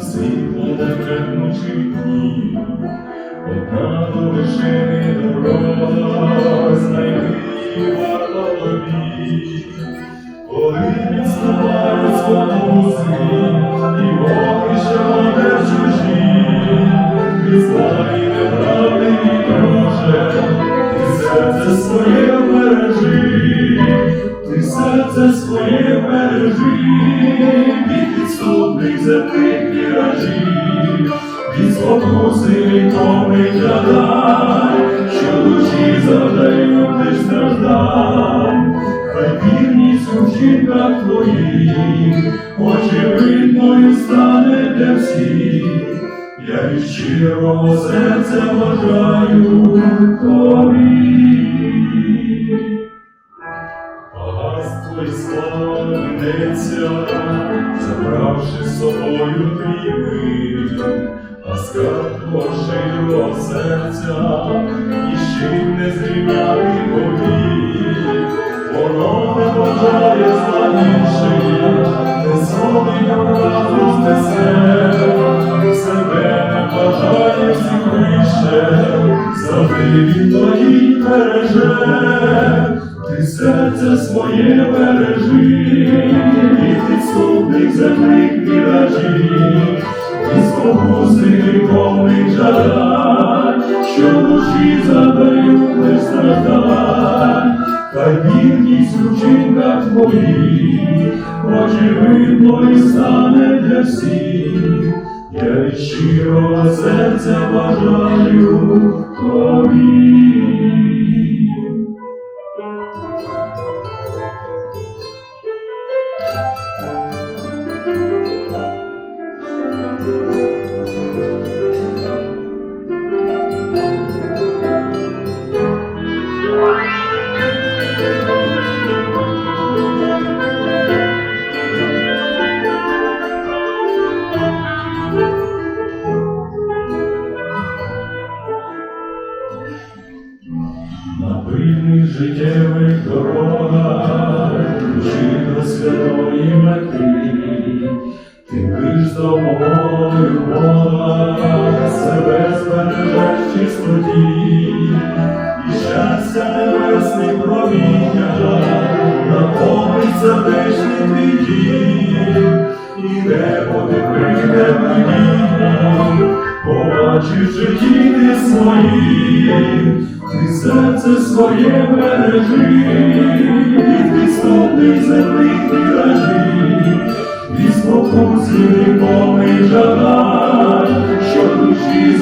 світло темночі дні, одна вершини дорога, знайти варто тобі. Коли відступають спокуси, і вогнище воде чужі, ти знай неправди і друже, ти серце своє бережи, ти серце своє бережи, від підступних земних від спокуси вікомих жадай, що душі завдають лиш страждань. Хай вірність у вчинках твоїх очевидною стане для всіх. Я від щирого серця бажаю тобі. Багатство і слава минеться, забравши собою а поширого серця іще не зрівняти повік. Воно не бажає славніше, не солить образу знесе, себе бажає всіх вище, завжди він береже, ти серце своє бережи, від підступних земних міражів, і спокуси жадань, що душі задають лиш страждань. Хай вірність у вчинках твоїх, очевидно і стане для всіх. Я від серця бажаю тобі. На життєвих дорогах, до святої мети, ти лиш з тобою Бога, себе збережеш в і щастя небесне проміння, наповнить сердечний твій дім, і небо відкрите мені, побачиш серце своє бережи, від підступних земних міражів, від спокусів ніколи жадай, що душі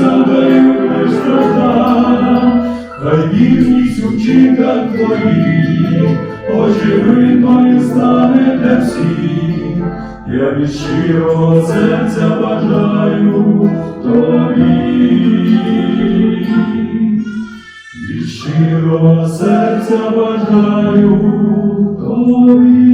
лиш страждань. Хай вірність у вчинках твоїх, очевидною стане для всіх. Я від щирого серця бажаю щирого серця бажаю тобі.